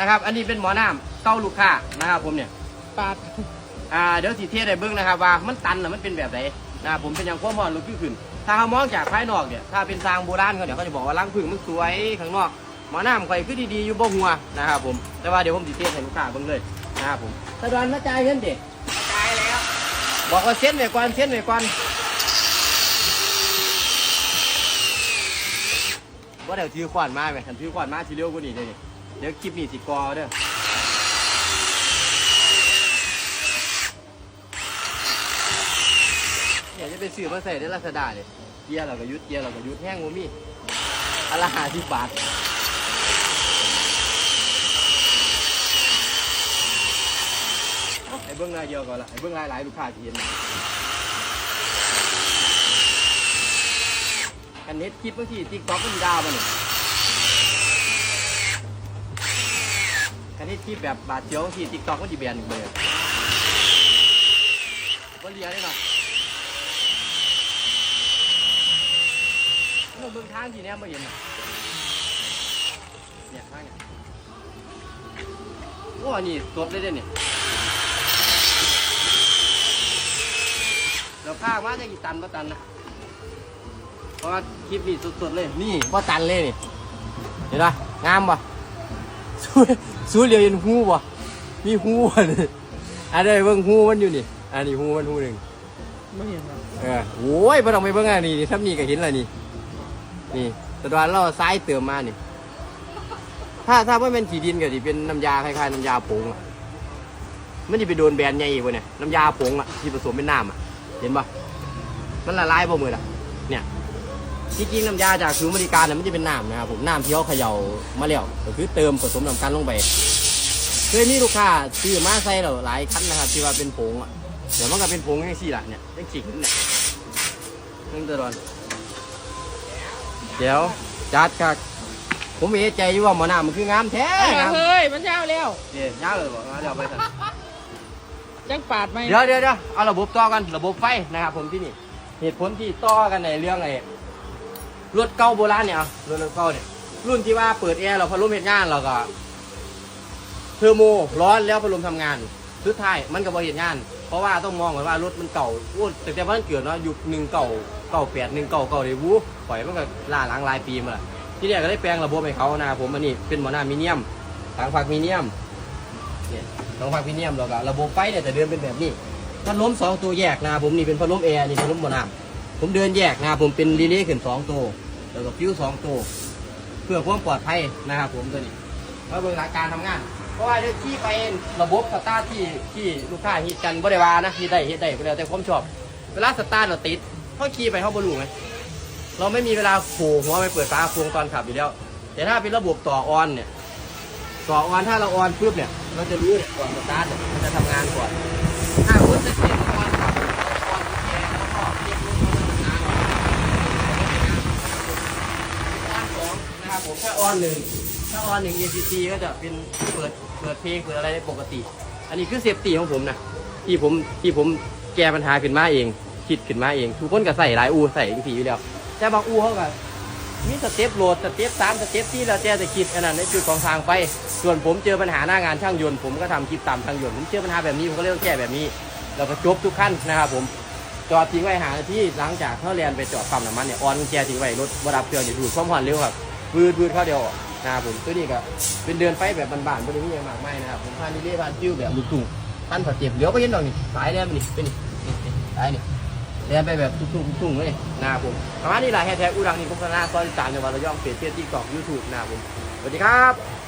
นะครับ อันนี้เป็นหมอน้ำเก้าลูกค้านะครับผมเนี่ยปาดอ่าเดี๋ยวสีเทสได้เบิ้งนะครับว่ามันตันนะมันเป็นแบบไหนนะผมเป็นอย่างความอนลุกขึ้น ถ้าเขามองจากภายนอกเนี่ยถ้าเป็นทางโบราณเขาเนี่ยวเขาจะบอกว่าล้างพึ่งมันสวยข้างนอกหมอน้ำข่อยคือดีๆอยู่บ่หัวนะครับผมแต่ว่าเดี๋ยวผมสีเทสให้ลูกค้าเบิ้งเลยนะครับผมตะดอนมาจ่ายเงินเด็กตายแล้ว บอกว่าเส้นไว้ก่อนเส้นไว้ก่อนว่าเดี๋ยวถือขวานมาไหมฉันถือขวานมาทีเร็วกว่านี้เดี๋ย เดี๋ยวคลิปนี้สิกอเด้อเนี่ยจะไปซื้อมาใส่ในลาซาด้าเนี่ยเกียร์เราก็ยุดเกียร์เราก็ยุดแห้งบ่มีอนละหาสิบบาทไอ้เบื้องรายเดียวก่อนละไอ้เบื้องรายหลายลูกค้าที่เห็นนะกันเน็ตคลิปบางทีติ๊กต็อกมันดาวมันยกันเน็ตคลิปแบบบาดเจียวบที่ติ๊กต็อกมันดีแบนเบอร์ว่าเลียได้หน่อยเราเบิ่งทางที่เนี้ยไม่เห็นเนี่ยทางเนี่ยโอ้อันนี้สดเลยเด้เนี่ยเราพากมาจะกี่ตันว่าตันนะเพราะว่าคลิปนี้สดๆเลย นี่ว่าตันเลยนี่เห็นปะงามปะ สู้สู้เรียวเห็นหูปะมีหูปะนี่อันนี้เบิ่งหูมันอยู่นี่ อันนี้หูมันหูหนึ่งไม่เห็นหรอกเออโอ้ยไม่ต้องไปเบิ่งอันนี้นี่ถ้านี่ก็เห็นแล้วนี่ นี่แตะวันเราซ้ายเติมมานี่ ถ้าถ้าว่าเป็นขี่ดินก็จะเป็นน้ำยาคล้ายๆน้ำยาผงอะมันจะไปโดนแบรนด์ใหญ่อีกวะเนี่ยน้ำยาผงอะที่ผสมเป็นน้ำอะเห็นปะมันละลายบ่มือละเนี่ย ที่จริงน้ำยาจากศูนย์บริการเนี่ยมันจะเป็นน้ำนะครับผมน้ำที่เขาเขย่ามาแล้วก็คือเติมผสมน้ำกันลงไปเคยมีลูกค้าซื้อมาใส่เราหลายคันนะครับที่ว่าเป็นผงอะเดี๋ยวมันก็เป็นผงยังสี่ละเนี่ยยังขิงเนี่ยนั่นตะวันเดี๋ยวจัดครับผมเอะใจอยู่ว่าหมอน้ำมันคืองามแท้งามเฮ้ยมันยาวแล้วเดี๋ยวยาวเลยบอกเดี๋ยวไปสั่นจังปาดไหมเดี๋ยวเดี๋ยวเดี๋ยวเอาระบบต่อกันระบบไฟนะครับผมที่นี่เหตุผลที่ต่อกันในเรื่องไอ้ รถเก่าโบราณเนี่ยเอารถเก่าเนี่ย รุ่นที่ว่าเปิดแอร์เราพัดลมเห็นงานเราก็ เทอร์โมร้อนแล้วพัดลมทำงานสุดท้ายมันก็บ่เห็นงาน เพราะว่าต้องมองก่อนว่ารถมันเก่าโอ้แต่แต่ว่ามันเกิดเนาะยุคหนึ่งเก่าเก่าแปดหนึ่งเก่าเก่าเดวูปล่อยมันก็ล่าหล้างหลายปีมาละที่เนี่ยก็ได้แปลงระบบให้เขานะครับผมอันนี้เป็นหมอนามิเนียมถังฝักมิเนียมเนี่ยถังฝักมิเนียมแล้วก็ระบบไฟเนี่ยจะเดินเป็นแบบนี้พัดลมสองตัวแยกนะครับผมนี่เป็นพัดลมแอร์นี่พัดลมหมอน้ำ ผมเดินแยกนะครับผมเป็นรีเลย์ขึ้นสองตัวแล้วก็ฟิวสองตัวเพื่อความปลอดภัยนะครับผมตัวนี้มาเบิ่งหลักการทำงาน เพราะว่าเดี๋ยวที่ไประบบสตาร์ทที่ที่ลูกค้าฮิตกันบ่ได้ว่านะฮิตได้ฮิตได้ก็แล้วแต่ผมชอบ เวลาสตาร์ทเราติดเขาขี่ไปเขาบ่รู้ไหมเราไม่มีเวลาโผล่หัวไปเปิดฟ้าโฟงตอนขับอยู่แล้ว แต่ถ้าเป็นระบบต่อออนเนี่ยต่อออนถ้าเราออนปุ๊บเนี่ย เราจะรู้เนี่ยก่อนสตาร์ทมันจะทำงานก่อนถ้าคุณจะเสียออนขับออนแกแล้วก็เรียกรู้ว่ามันทำงานออนสองนะครับผมถ้า ออนหนึ่งถ้าออนหนึ่ง ACC ก็จะเป็นเปิดเปิดเพลงเปิดอะไรได้ปกติ อันนี้คือเซฟตี้ของผมนะที่ผมที่ผมแก้ปัญหาขึ้นมาเองคิดขึ้นมาเองทุกคนก็ใส่หลายอูใส่ทีอยู่แล้วแต่บางอูเขาก็มีสเต็ปโหลดสเต็ปสามสเต็ปที่เราแจ้จะคิดอันนั้นในจุดของทางไป ส่วนผมเจอปัญหาหน้างานช่างยนต์ผมก็ทำคลิปตามช่างยนต์ผมเจอปัญหาแบบนี้ผมก็เลยต้องแก้แบบนี้เราก็จบทุกขั้นนะครับผมจอดทิ้งไว้หาที่หลังจากเขาเรียนไปจอดปั๊มน้ำมันเนี่ยออนกุญแจทิ้งไว้รถบดับเครื่องจะดูดความร้อนเร็วครับ พืดพืดข้าวเดียวนะครับผมตัวนี้ก็เป็นเดินไปแบบบานๆตัวนี้ยังมากไม่นะครับผมพานี่เรียพานจิ้วแบบลูกทุ่งพันผัดเจ็บเดี๋ยวก็เห็นดอกนี่สายแลนไปนี่เป็นนี่นี่สายนี่แลนไปแบบทุ่งๆทุ่งเลยนะครับผมประมาณนี้แหละแฮชแท็กอุดังนี่โฆษณาซอยสามจังหวัดระยองเพจเฟซที่กต็อกยูทูบนะครับผมสวัสดีครับ